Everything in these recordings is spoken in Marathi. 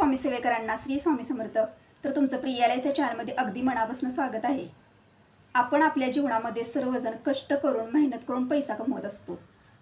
स्वामी सेवेकरांना श्री स्वामी समर्थ. तर तुमचं प्रियालयस या चॅनलमध्ये अगदी मनापासून स्वागत आहे. आपण आपल्या जीवनामध्ये सर्वजण कष्ट करून मेहनत करून पैसा कमवत असतो.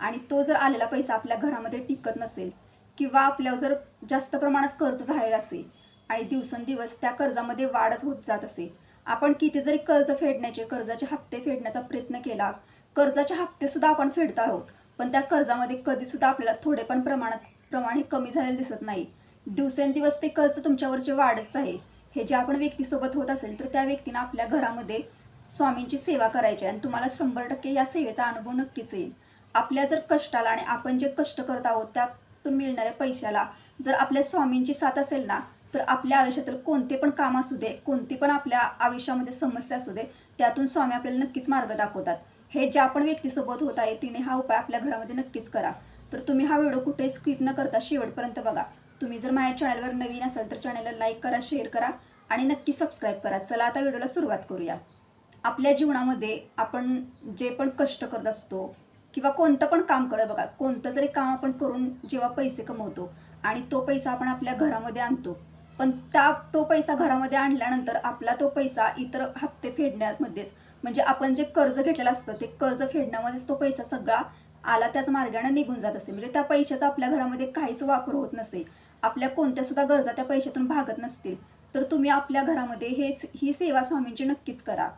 आणि तो जर आलेला पैसा आपल्या घरामध्ये टिकत नसेल किंवा आपल्यावर जर जास्त प्रमाणात कर्ज झालेला असेल आणि दिवसेंदिवस त्या कर्जामध्ये वाढत होत जात असेल आपण किती जरी कर्ज फेडण्याचे कर्जाचे हप्ते फेडण्याचा प्रयत्न केला कर्जाचे हप्तेसुद्धा आपण फेडत आहोत पण त्या कर्जामध्ये कधीसुद्धा आपल्याला थोडे पण प्रमाणात प्रमाणे कमी झालेलं दिसत नाही. दिवसेंदिवस ते कर्ज तुमच्यावर जे वाढच आहे हे जे आपण व्यक्तीसोबत होत असेल तर त्या व्यक्तीनं आपल्या घरामध्ये स्वामींची सेवा करायची आहे. आणि तुम्हाला शंभर टक्के या सेवेचा अनुभव नक्कीच येईल. आपल्या जर कष्टाला आणि आपण जे कष्ट करत आहोत त्यातून मिळणाऱ्या पैशाला जर आपल्या स्वामींची साथ असेल ना तर आपल्या आयुष्यातील कोणते पण काम असू दे कोणती पण आपल्या आयुष्यामध्ये समस्या असू दे त्यातून स्वामी आपल्याला नक्कीच मार्ग दाखवतात. हे ज्या पण व्यक्तीसोबत होत आहे तिने हा उपाय आपल्या घरामध्ये नक्कीच करा. तर तुम्ही हा व्हिडिओ कुठेही स्किप न करता शेवटपर्यंत बघा. तुम्ही जर माझ्या चॅनलवर नवीन असाल तर चॅनलला लाईक करा शेअर करा आणि नक्की सबस्क्राईब करा. चला आता व्हिडिओला सुरुवात करूया. आपल्या जीवनामध्ये आपण जे पण कष्ट करत असतो किंवा कोणतं पण काम करत बघा कोणतं जरी काम आपण करून जेव्हा पैसे कमवतो आणि तो पैसा आपण आपल्या घरामध्ये आणतो पण त्या तो पैसा घरामध्ये आणल्यानंतर आपला तो पैसा इतर हप्ते फेडण्यामध्येच म्हणजे आपण जे कर्ज घेतलेलं असतं ते कर्ज फेडण्यामध्येच तो पैसा सगळा आला त्याच मार्गाने निघून जात असेल म्हणजे त्या पैशाचा आपल्या घरामध्ये काहीच वापर होत नसेल. आपल्या कोणत्या सुद्धा गरजा त्या पैशातून भागत नसतील तर तुम्ही आपल्या घरामध्ये हे ही सेवा स्वामींची नक्कीच करा.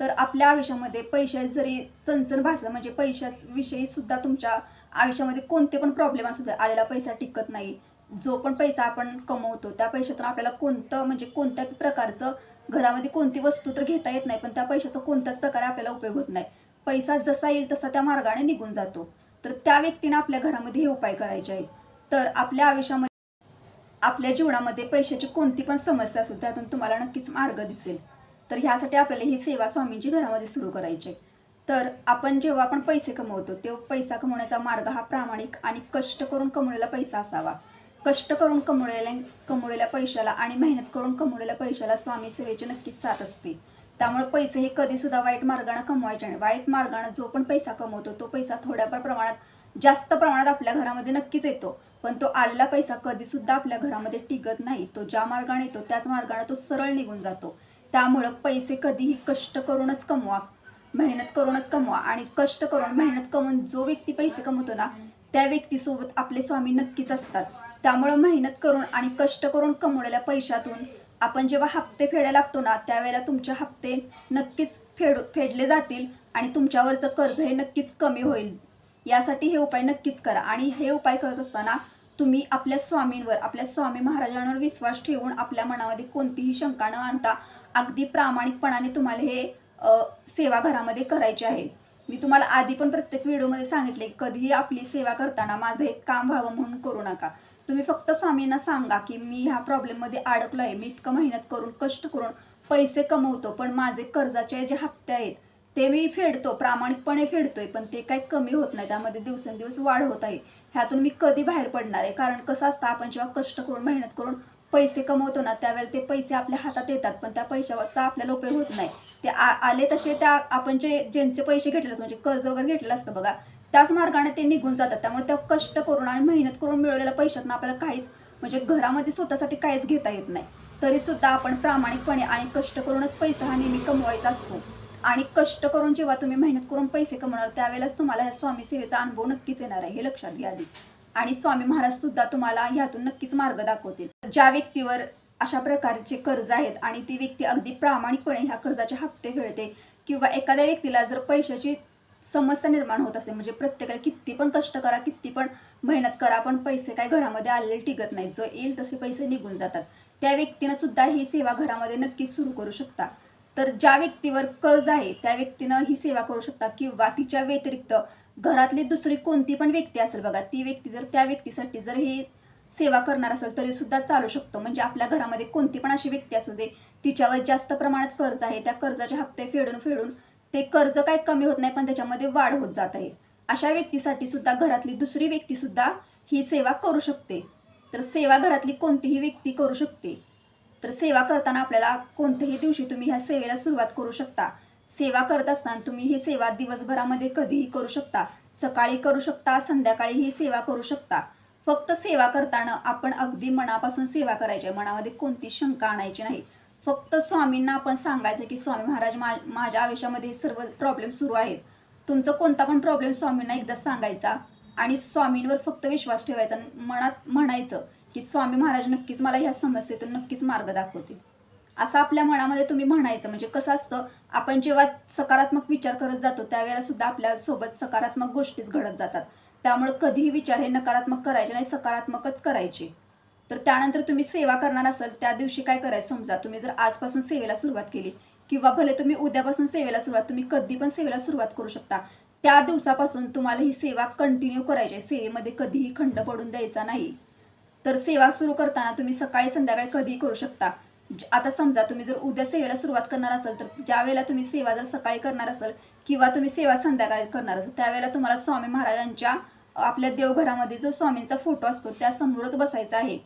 तर आपल्या आयुष्यामध्ये पैशात जरी चणचण भासला म्हणजे पैशाविषयी सुद्धा तुमच्या आयुष्यामध्ये कोणते पण प्रॉब्लेम असू दे आलेला पैसा टिकत नाही जो पण पैसा आपण कमवतो त्या पैशातून आपल्याला कोणतं म्हणजे कोणत्या प्रकारचं घरामध्ये कोणती वस्तू तर घेता येत नाही पण त्या पैशाचा कोणत्याच प्रकारे आपल्याला उपयोग होत नाही. पैसा जसा येईल तसा त्या मार्गाने निघून जातो. तर त्या व्यक्तीने आपल्या घरामध्ये हे उपाय करायचे आहेत. तर आपल्या आयुष्यामध्ये आपल्या जीवनामध्ये पैशाची कोणती पण समस्या असू त्यातून तुम्हाला नक्कीच मार्ग दिसेल. तर ह्यासाठी आपल्याला ही सेवा स्वामींची घरामध्ये सुरू करायची आहे. तर आपण जेव्हा आपण पैसे कमवतो तेव्हा पैसा कमवण्याचा मार्ग हा प्रामाणिक आणि कष्ट करून कमवलेला पैसा असावा. कष्ट करून कमवलेल्या कमवलेल्या पैशाला आणि मेहनत करून कमवलेल्या पैशाला स्वामी सेवेची नक्कीच साथ असते. त्यामुळे पैसे हे कधीसुद्धा वाईट मार्गाने कमवायचे नाही. वाईट मार्गाने जो पण पैसा कमवतो तो पैसा थोड्याफार प्रमाणात जास्त प्रमाणात आपल्या घरामध्ये नक्कीच येतो. पण तो आलेला पैसा कधीसुद्धा आपल्या घरामध्ये टिकत नाही. तो ज्या मार्गाने येतो त्याच मार्गाने तो सरळ निघून जातो. त्यामुळं पैसे कधीही कष्ट करूनच कमवा. मेहनत करूनच कमवा. आणि कष्ट करून मेहनत कमवून जो व्यक्ती पैसे कमवतो ना त्या व्यक्तीसोबत आपले स्वामी नक्कीच असतात. त्यामुळं मेहनत करून आणि कष्ट करून कमवलेल्या पैशातून आपण जेव्हा हप्ते फेडायला लागतो ना त्यावेळेला तुमचे हप्ते नक्कीच फेड फेडले जातील आणि तुमच्यावरचं कर्ज हे नक्कीच कमी होईल. यासाठी हे उपाय नक्कीच करा. आणि हे उपाय करत असताना तुम्ही आपल्या स्वामींवर आपल्या स्वामी महाराजांवर विश्वास ठेवून आपल्या मनामध्ये कोणतीही शंका न आणता अगदी प्रामाणिकपणाने तुम्हाला हे सेवा घरामध्ये करायची आहे. मी तुम्हाला आधी पण प्रत्येक व्हिडिओमध्ये सांगितले कधीही आपली सेवा करताना माझं एक काम व्हावं म्हणून करू नका. तुम्ही फक्त स्वामींना सांगा की मी ह्या प्रॉब्लेममध्ये अडकलो आहे मी इतकं मेहनत करून कष्ट करून पैसे कमवतो पण माझे कर्जाचे जे हप्ते आहेत ते मी फेडतो प्रामाणिकपणे फेडतोय पण ते काही कमी होत नाही. त्यामध्ये दिवसेंदिवस वाढ होत आहे. ह्यातून मी कधी बाहेर पडणार आहे? कारण कसं असतं आपण जेव्हा कष्ट करून मेहनत करून पैसे कमवतो ना त्यावेळेला ते पैसे आपल्या हातात येतात पण त्या पैशाचा आपल्याला उपयोग होत नाही. ते आ आले तसे त्या आपण जे ज्यांचे पैसे घेतलेले म्हणजे कर्ज वगैरे घेतलेलं असतं बघा त्याच मार्गाने ते निघून जातात. त्यामुळे त्या कष्ट करून आणि मेहनत करून मिळवलेल्या पैशातनं आपल्याला काहीच म्हणजे घरामध्ये स्वतःसाठी काहीच घेता येत नाही. तरीसुद्धा आपण प्रामाणिकपणे आणि कष्ट करूनच पैसा हा नेहमी कमवायचा असतो. आणि कष्ट करून जेव्हा तुम्ही मेहनत करून पैसे कमवणार त्यावेळेलाच तुम्हाला ह्या स्वामी सेवेचा अनुभव नक्कीच येणार आहे हे लक्षात घ्या आधी. आणि स्वामी महाराज सुद्धा तुम्हाला ह्यातून नक्कीच मार्ग दाखवतील. ज्या व्यक्तीवर अशा प्रकारचे कर्ज आहेत आणि ती व्यक्ती अगदी प्रामाणिकपणे ह्या कर्जाचे हप्ते फेडते किंवा एखाद्या व्यक्तीला जर पैशाची समस्या निर्माण होत असेल म्हणजे प्रत्येकाला किती पण कष्ट करा किती पण मेहनत करा पण पैसे काय घरामध्ये आलेले टिकत नाहीत. जो येईल तसे पैसे निघून जातात. त्या व्यक्तीनं सुद्धा ही सेवा घरामध्ये नक्कीच सुरू करू शकता. तर ज्या व्यक्तीवर कर्ज आहे त्या व्यक्तीनं ही सेवा करू शकता किंवा तिच्या व्यतिरिक्त घरातली दुसरी कोणती पण व्यक्ती असेल बघा ती व्यक्ती जर त्या व्यक्तीसाठी जर ही सेवा करणार असेल तरी सुद्धा चालू शकतो. म्हणजे आपल्या घरामध्ये कोणती पण अशी व्यक्ती असू दे तिच्यावर जास्त प्रमाणात कर्ज आहे त्या कर्जाचे हप्ते फेडून फेडून ते कर्ज काय कमी होत नाही पण त्याच्यामध्ये वाढ होत जात आहे. अशा व्यक्तीसाठी सुद्धा घरातली दुसरी व्यक्ती सुद्धा ही सेवा करू शकते. तर सेवा घरातली कोणतीही व्यक्ती करू शकते. तर सेवा करताना आपल्याला कोणत्याही दिवशी तुम्ही ह्या सेवेला सुरुवात करू शकता. सेवा करत असताना तुम्ही ही सेवा दिवसभरामध्ये कधीही करू शकता. सकाळी करू शकता संध्याकाळी ही सेवा करू शकता. फक्त सेवा करताना आपण अगदी मनापासून सेवा करायची आहे मनामध्ये कोणती शंका आणायची नाही. फक्त स्वामींना आपण सांगायचं की स्वामी महाराज मा माझ्या आयुष्यामध्ये सर्व प्रॉब्लेम सुरू आहेत. तुमचं कोणता पण प्रॉब्लेम स्वामींना एकदा सांगायचा आणि स्वामींवर फक्त विश्वास ठेवायचा मनात म्हणायचं की स्वामी महाराज नक्कीच मला ह्या समस्येतून नक्कीच मार्ग दाखवतील. असं आपल्या मनामध्ये तुम्ही म्हणायचं म्हणजे कसं असतं आपण जेव्हा सकारात्मक विचार करत जातो त्यावेळेला सुद्धा आपल्यासोबत सकारात्मक गोष्टीच घडत जातात. त्यामुळे कधीही विचार हे नकारात्मक करायचे नाही सकारात्मकच करायचे. तर त्यानंतर तुम्ही सेवा करणार असाल त्या दिवशी काय करायचं समजा तुम्ही जर आजपासून सेवेला सुरुवात केली किंवा भले तुम्ही उद्यापासून सेवेला सुरुवात तुम्ही कधी पण सेवेला सुरुवात करू शकता. त्या दिवसापासून तुम्हाला ही सेवा कंटिन्यू करायची आहे. सेवेमध्ये कधीही खंड पडून द्यायचा नाही. तर सेवा सुरू करताना तुम्ही सकाळी संध्याकाळी कधीही करू शकता. ज- आता समजा तुम्ही जर उद्या सेवेला सुरुवात करणार असाल तर ज्या वेळेला तुम्ही सेवा जर सकाळी करणार असाल किंवा तुम्ही सेवा संध्याकाळी करणार असाल त्यावेळेला तुम्हाला स्वामी महाराजांच्या आपल्या देवघरामध्ये जो स्वामींचा फोटो असतो त्या समोरच बसायचा आहे.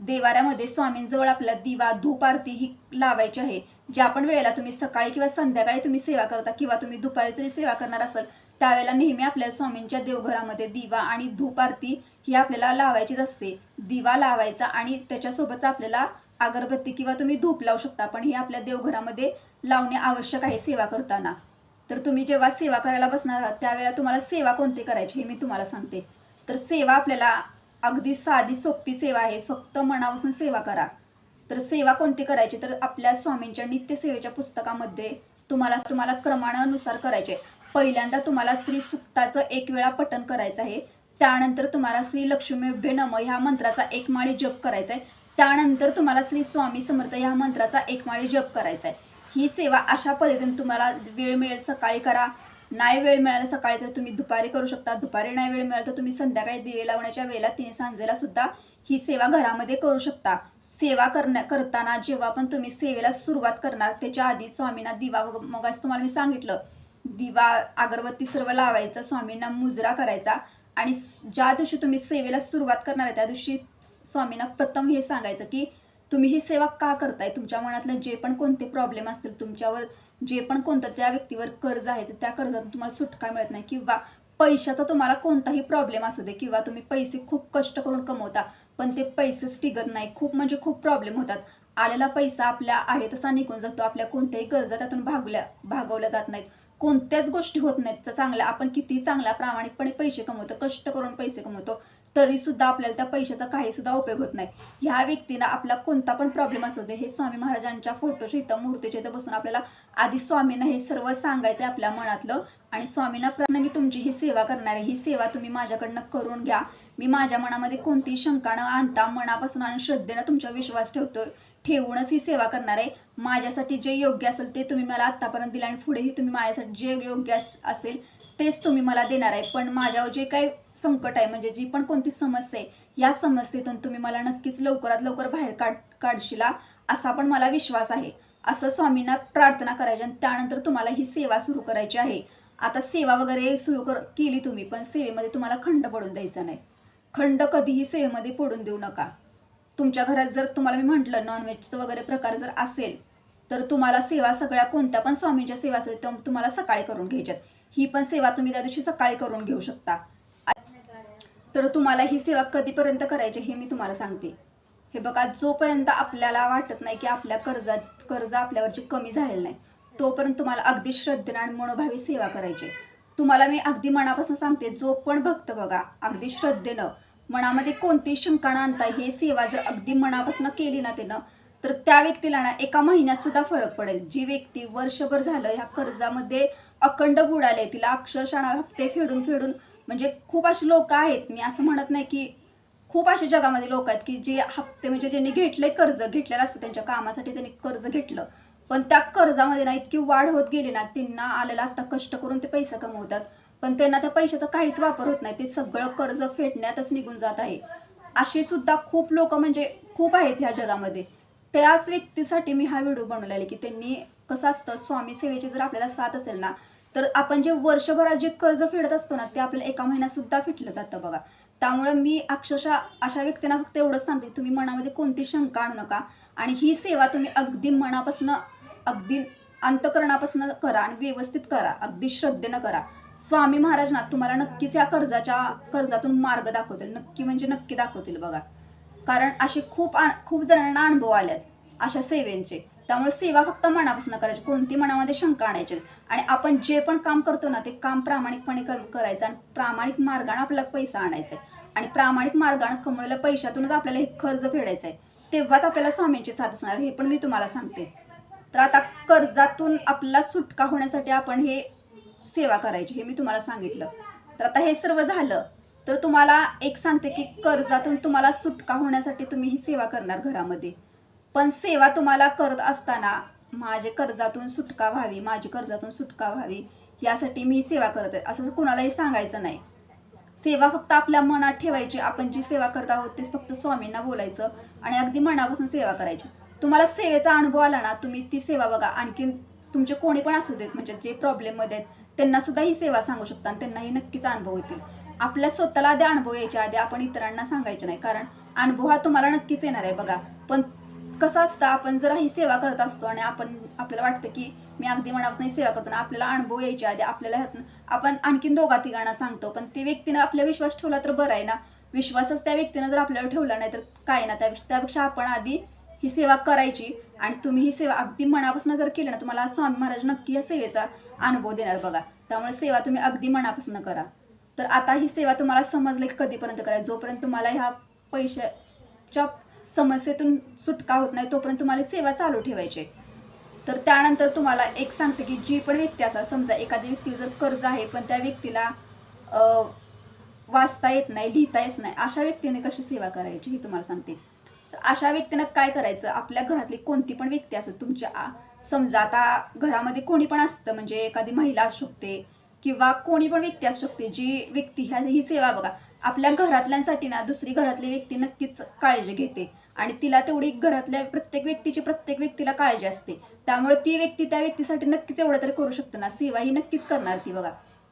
देवाऱ्यामध्ये स्वामींजवळ आपला दिवा धूप आरती ही लावायची आहे. ज्या पण वेळेला तुम्ही सकाळी किंवा संध्याकाळी तुम्ही सेवा करता किंवा तुम्ही दुपारी जरी सेवा करणार असाल त्यावेळेला नेहमी आपल्या स्वामींच्या देवघरामध्ये दिवा आणि धूप आरती ही आपल्याला लावायचीच असते. दिवा लावायचा आणि त्याच्यासोबत आपल्याला अगरबत्ती किंवा तुम्ही धूप लावू शकता पण हे आपल्या देवघरामध्ये लावणे आवश्यक आहे सेवा करताना. तर तुम्ही जेव्हा सेवा करायला बसणार आहात त्यावेळेला तुम्हाला सेवा कोणती करायची हे मी तुम्हाला सांगते. तर सेवा आपल्याला अगदी साधी सोपी सेवा आहे फक्त मनापासून सेवा करा. तर सेवा कोणती करायची? तर आपल्या स्वामींच्या नित्यसेवेच्या पुस्तकामध्ये तुम्हाला तुम्हाला क्रमानुसार करायचे. पहिल्यांदा तुम्हाला श्री सुक्ताचं एक वेळा पठन करायचं आहे. त्यानंतर तुम्हाला श्री लक्ष्मीभ्य नम ह्या मंत्राचा एक माळी जप करायचा आहे त्यानंतर तुम्हाला श्री स्वामी समर्थ ह्या मंत्राचा एक माळी जप करायचा आहे ही सेवा अशा पद्धतीने तुम्हाला वेळ मिळेल सकाळी करा. नाही वेळ मिळाला सकाळी तर तुम्ही दुपारी करू शकता. दुपारी नाही वेळ मिळाला तर तुम्ही संध्याकाळी दिवे लावण्याच्या वेळेला तिने सांजेला सुद्धा ही सेवा घरामध्ये करू शकता. सेवा करण्या करताना जेव्हा पण तुम्ही सेवेला सुरुवात करणार त्याच्या आधी स्वामींना दिवा मग तुम्हाला मी सांगितलं. दिवा अगरबत्ती सर्व लावायचा स्वामींना मुजरा करायचा आणि ज्या दिवशी तुम्ही सेवेला सुरुवात करणार आहे त्या दिवशी स्वामींना प्रथम हे सांगायचं की तुम्ही ही सेवा का करताय? तुमच्या मनातलं जे पण कोणते प्रॉब्लेम असतील तुमच्यावर जे पण कोणतं त्या व्यक्तीवर कर्ज आहे तर त्या कर्जातून तुम्हाला सुटका मिळत नाही किंवा पैशाचा तुम्हाला कोणताही प्रॉब्लेम असू दे किंवा तुम्ही पैसे खूप कष्ट करून कमवता पण ते पैसेच टिकत नाही. खूप म्हणजे खूप प्रॉब्लेम होतात. आलेला पैसा आपल्या आहे तसा निघून जातो. आपल्या कोणत्याही गरजा त्यातून भागल्या भागवल्या जात नाहीत. कोणत्याच गोष्टी होत नाहीत. तर चांगल्या आपण किती चांगल्या प्रामाणिकपणे पैसे कमवतो कष्ट करून पैसे कमवतो तरी सुद्धा आपल्याला त्या पैशाचा काही सुद्धा उपयोग होत नाही. ह्या व्यक्तीला आपला कोणता पण प्रॉब्लेम असू दे हे स्वामी महाराजांच्या फोटोच्या इथं मूर्तीच्या इथं बसून आपल्याला आधी स्वामींना हे सर्व सांगायचं आहे आपल्या मनातलं. आणि स्वामींना प्रश्न मी तुमची ही सेवा करणार आहे ही सेवा तुम्ही माझ्याकडनं करून घ्या. मी माझ्या मनामध्ये कोणतीही शंका न आणता मनापासून आणि श्रद्धेनं तुमच्यावर विश्वास ठेवतो ठेवूनच ही सेवा करणार. आहे माझ्यासाठी जे योग्य असेल ते तुम्ही मला आत्तापर्यंत दिलं आणि पुढेही तुम्ही माझ्यासाठी जे योग्य असेल तेच तुम्ही मला देणार आहे पण माझ्यावर जे काही संकट आहे म्हणजे जी पण कोणती समस्या आहे या समस्येतून तुम्ही मला नक्कीच लवकरात लवकर बाहेर काढ काढशिला असा पण मला विश्वास आहे. असं स्वामींना प्रार्थना करायची आणि त्यानंतर तुम्हाला ही सेवा सुरू करायची आहे. आता सेवा वगैरे सुरू कर केली तुम्ही पण सेवेमध्ये तुम्हाला खंड पडून द्यायचा नाही. खंड कधीही सेवेमध्ये पडून देऊ नका. तुमच्या घरात जर तुम्हाला मी म्हटलं नॉनव्हेजचं वगैरे प्रकार जर असेल तर तुम्हाला सेवा सगळ्या कोणत्या पण स्वामींच्या सेवा असेल तुम्हाला सकाळी करून घ्यायच्यात. ही पण सेवा तुम्ही त्या दिवशी सकाळी करून घेऊ शकता. तर तुम्हाला ही सेवा कधीपर्यंत करायची हे मी तुम्हाला सांगते. हे बघा जोपर्यंत आपल्याला वाटत नाही की आपल्या कर्जा कर्ज आपल्यावरची कमी झालेलं नाही तोपर्यंत तुम्हाला अगदी श्रद्धेनं आणि मनोभावी सेवा करायची. तुम्हाला मी अगदी मनापासून सांगते जो पण भक्त बघा अगदी श्रद्धेनं मनामध्ये कोणती शंका न आणता हे सेवा जर अगदी मनापासून केली ना त्यानं तर त्या व्यक्तीला ना एका महिन्यात सुद्धा फरक पडेल. जी व्यक्ती वर्षभर झालं ह्या कर्जामध्ये अखंड बुडाले तिला अक्षरशः हप्ते फेडून फेडून म्हणजे खूप अशी लोक आहेत मी असं म्हणत नाही की खूप असे जगामध्ये लोक आहेत की जे हप्ते म्हणजे ज्यांनी घेतले कर्ज घेतलेलं असतं त्यांच्या कामासाठी त्यांनी कर्ज घेतलं. पण त्या कर्जामध्ये ना इतकी वाढ होत गेली ना त्यांना आलेला आता कष्ट करून ते पैसे कमवतात. पण त्यांना त्या पैशाचा काहीच वापर होत नाही ते सगळं कर्ज फेडण्यातच निघून जात आहे. असे सुद्धा खूप लोक म्हणजे खूप आहेत ह्या जगामध्ये. त्याच व्यक्तीसाठी मी हा व्हिडिओ बनवलेला आहे की त्यांनी कसं असतं स्वामी सेवेची जर आपल्याला साथ असेल ना तर आपण जे वर्षभरात जे कर्ज फेडत असतो ना ते आपल्याला एका महिन्यात सुद्धा फिटलं जातं बघा. त्यामुळे मी अक्षरशः अशा व्यक्तींना फक्त एवढंच सांगते तुम्ही मनामध्ये कोणती शंका आणू नका आणि ही सेवा तुम्ही अगदी मनापासून अगदी अंतकरणापासून करा आणि व्यवस्थित करा अगदी श्रद्धेनं करा. स्वामी महाराज ना तुम्हाला नक्कीच या कर्जाच्या कर्जातून मार्ग दाखवतील नक्की म्हणजे नक्की दाखवतील बघा. कारण असे खूप खूप जणांना अनुभव आल्यात अशा सेवेंचे. त्यामुळे सेवा फक्त मनापासून करायची कोणती मनामध्ये शंका आणायची. आणि आपण जे पण काम करतो ना ते काम प्रामाणिकपणे कर करायचं आणि प्रामाणिक मार्गाने आपल्याला पैसा आणायचा आहे. आणि प्रामाणिक मार्गाने कमवलेल्या पैशातूनच आपल्याला हे कर्ज फेडायचं आहे. तेव्हाच आपल्याला स्वामींची साथ असणार हे पण मी तुम्हाला सांगते. तर आता कर्जातून आपला सुटका होण्यासाठी आपण हे सेवा करायची हे मी तुम्हाला सांगितलं. तर आता हे सर्व झालं. तर तुम्हाला एक सांगते की कर्जातून तुम्हाला सुटका होण्यासाठी तुम्ही ही सेवा करणार घरामध्ये. पण सेवा तुम्हाला करत असताना माझे कर्जातून सुटका व्हावी माझी कर्जातून सुटका व्हावी यासाठी मी सेवा करत आहे. असं कुणालाही सांगायचं नाही. सेवा फक्त आपल्या मनात ठेवायची. आपण जी सेवा करत आहोत तेच फक्त स्वामींना बोलायचं आणि अगदी मनापासून सेवा करायची. तुम्हाला सेवेचा अनुभव आला ना तुम्ही ती सेवा बघा. आणखीन तुमचे कोणी पण असू देत म्हणजे जे प्रॉब्लेममध्ये आहेत त्यांना सुद्धा ही सेवा सांगू शकता आणि त्यांनाही नक्कीच अनुभव येतील आपल्या स्वतःला आधी अनुभव यायच्या आधी आपण इतरांना सांगायचे नाही. कारण अनुभव हा तुम्हाला नक्कीच येणार आहे बघा. पण कसं असतं आपण जर ही सेवा करत असतो आणि आपण आपल्याला वाटतं की मी अगदी मनापासून ही सेवा करतो ना आपल्याला अनुभव यायच्या आधी आपल्याला आपण आणखीन दोघा तिघांना सांगतो. पण ते व्यक्तीनं आपल्या विश्वास ठेवला तर बरं आहे ना. विश्वासच त्या व्यक्तीनं जर आपल्याला ठेवला नाही तर काय ना? त्यापेक्षा आपण आधी ही सेवा करायची आणि तुम्ही ही सेवा अगदी मनापासून जर केली ना तुम्हाला स्वामी महाराज नक्की या सेवेचा अनुभव देणार बघा. त्यामुळे सेवा तुम्ही अगदी मनापासून करा. तर आता ही सेवा तुम्हाला समजले की कधीपर्यंत करायची? जोपर्यंत तुम्हाला ह्या पैशाच्या समस्येतून सुटका होत नाही तोपर्यंत तुम्हाला सेवा चालू ठेवायची आहे. तर त्यानंतर तुम्हाला एक सांगते की जी पण व्यक्ती असा समजा एखादी व्यक्ती जर कर्ज आहे पण त्या व्यक्तीला वाचता येत नाही लिहिता येत नाही अशा व्यक्तीने कशी सेवा करायची हे तुम्हाला सांगते. तर अशा व्यक्तीनं काय करायचं? आपल्या घरातली कोणती पण व्यक्ती असो तुमच्या समजा आता घरामध्ये कोणी पण असतं म्हणजे एखादी महिला असू शकते किंवा कोणी पण व्यक्ती असू शकते जी व्यक्ती ह्या ही सेवा बघा आपल्या घरातल्यांसाठी ना दुसरी घरातली व्यक्ती नक्कीच काळजी घेते. आणि तिला तेवढी घरातल्या प्रत्येक व्यक्तीची प्रत्येक व्यक्तीला काळजी असते. त्यामुळे ती व्यक्ती त्या व्यक्तीसाठी नक्कीच एवढं तरी करू शकते ना सेवा ही नक्कीच करणार ती बघा.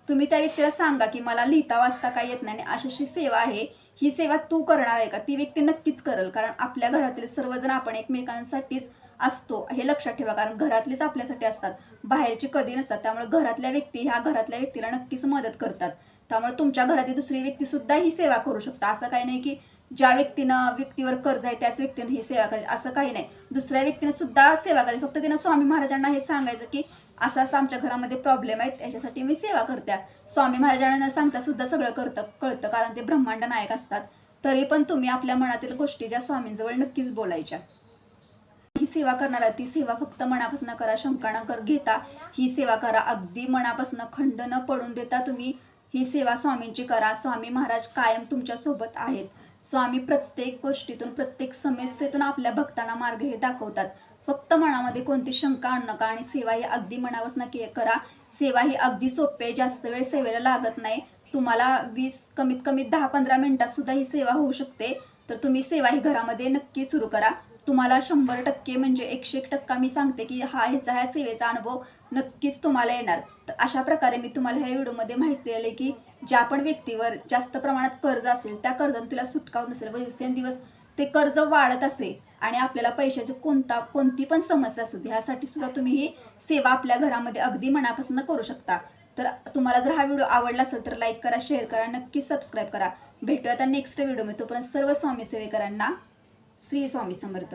तुम्ही त्या व्यक्तीला सांगा की मला लिहिता वाचता काय येत नाही आणि अशी सेवा आहे ही सेवा तू करणार आहे का? ती व्यक्ती नक्कीच करेल. कारण आपल्या घरातील सर्वजण आपण एकमेकांसाठीच असतो. हे लक्षात ठेवा कारण घरातलीच आपल्यासाठी असतात. बाहेरची कधी नसतात. त्यामुळे घरातल्या व्यक्ती ह्या घरातल्या व्यक्तीला नक्कीच मदत करतात. त्यामुळे तुमच्या घरातील दुसरी व्यक्ती सुद्धा ही सेवा करू शकता. असं काही नाही की ज्या व्यक्तीनं व्यक्तीवर कर्ज आहे त्याच व्यक्तीनं ही सेवा करायची. असं काही नाही. दुसऱ्या व्यक्तीने सुद्धा सेवा करायची. फक्त तिनं स्वामी महाराजांना हे सांगायचं की असं असं आमच्या घरामध्ये प्रॉब्लेम आहेत त्याच्यासाठी मी सेवा करते स्वामी महाराजांना न सांगता सुद्धा सगळं करतं कळतं कारण ते ब्रह्मांड नायक असतात. तरी पण तुम्ही आपल्या मनातील गोष्टी ज्या स्वामींजवळ नक्कीच बोलायच्या. ही सेवा करणारा ती सेवा फक्त मनापासून करा शंका न कर घेता. ही सेवा करा. अगदी मनापासून खंड न पडून देता तुम्ही ही सेवा स्वामींची करा. स्वामी महाराज कायम तुमच्यासोबत आहेत. स्वामी प्रत्येक गोष्टीतून प्रत्येक समस्येतून आपल्या भक्तांना मार्ग हे दाखवतात. फक्त मनामध्ये कोणती शंका आणू नका आणि सेवा ही अगदी मनापासून के करा. सेवा ही अगदी सोपे आहे, जास्त वेळ सेवेला लागत नाही. तुम्हाला वीस कमीत कमी दहा पंधरा मिनटात सुद्धा ही सेवा होऊ शकते. तर तुम्ही सेवा ही घरामध्ये नक्की सुरू करा. तुम्हाला शंभर टक्के म्हणजे एकशे एक टक्का मी सांगते की हा ह्याचा ह्या सेवेचा अनुभव नक्कीच तुम्हाला येणार. तर अशा प्रकारे मी तुम्हाला ह्या व्हिडिओमध्ये माहिती दिली की ज्या पण व्यक्तीवर जास्त प्रमाणात कर्ज असेल त्या कर्जातून तुला सुटका नसेल. व दिवसेंदिवस ते कर्ज वाढत असेल आणि आपल्याला पैशाची कोणता कोणती पण समस्या असू दे ह्यासाठी सुद्धा तुम्ही ही सेवा आपल्या घरामध्ये अगदी मनापासून करू शकता. तर तुम्हाला जर हा व्हिडिओ आवडला असेल तर लाईक करा शेअर करा नक्की सबस्क्राईब करा. भेटूया त्या नेक्स्ट व्हिडिओ मी तोपर्यंत सर्व स्वामी सेवेकरांना श्री स्वामी समर्थ.